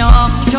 พี่น้อง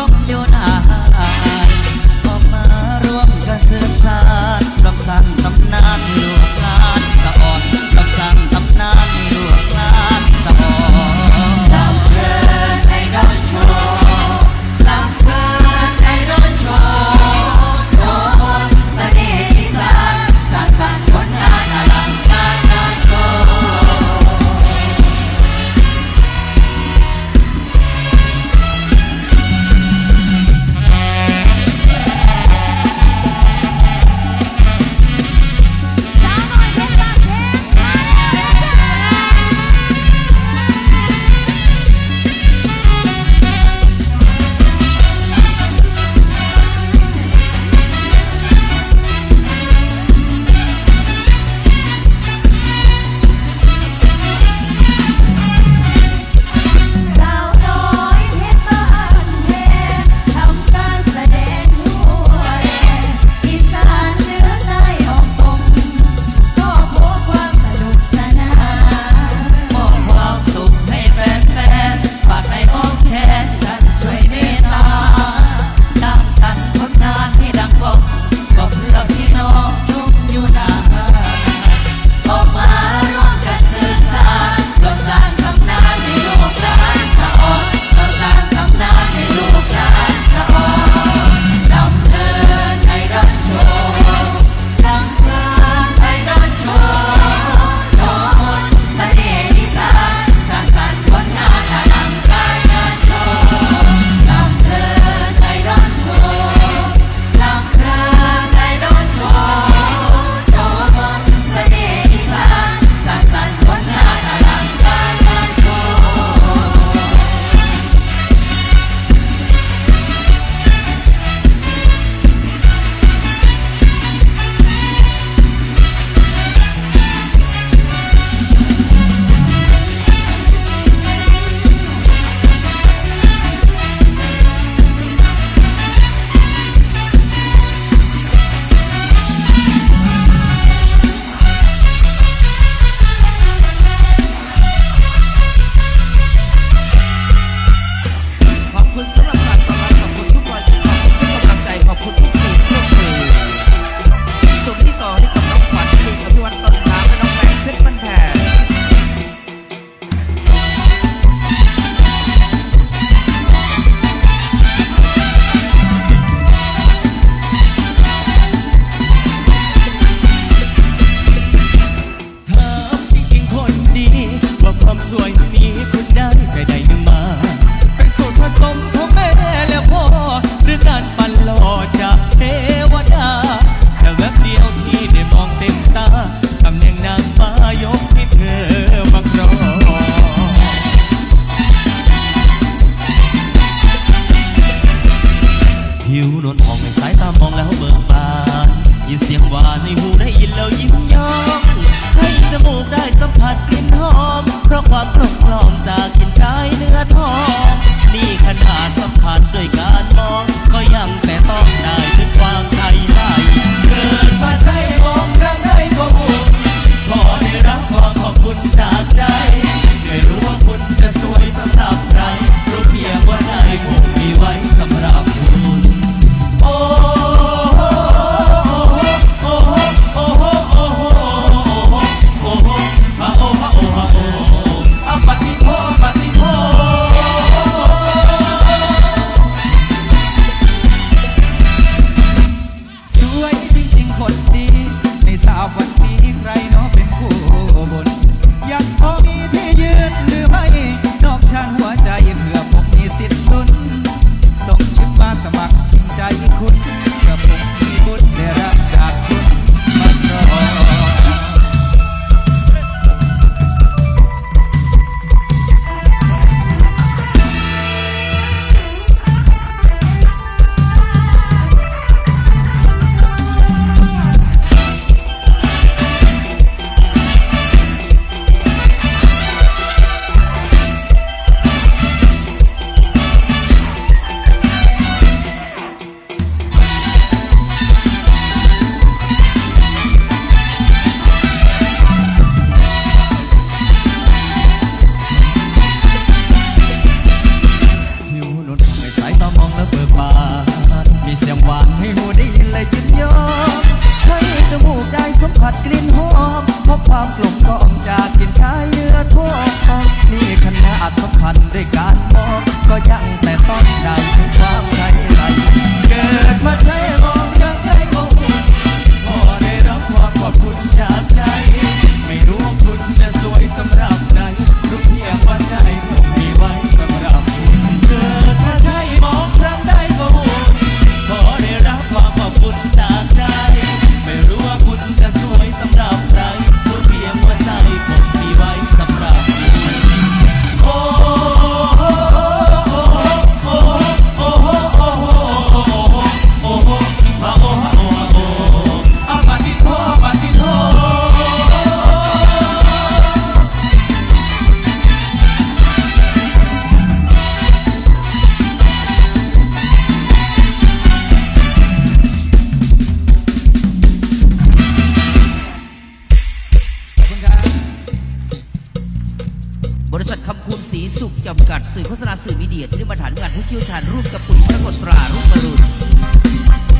จำกัดสื่อโฆษณาสื่อมีเดียที่ได้มาตรฐานงานผู้เชี่ยวชาญรูปกระปุกพระกดตรารูปบรุน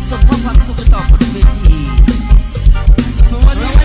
ส่งข้อความสุขต่อบนเวทีสวัสดี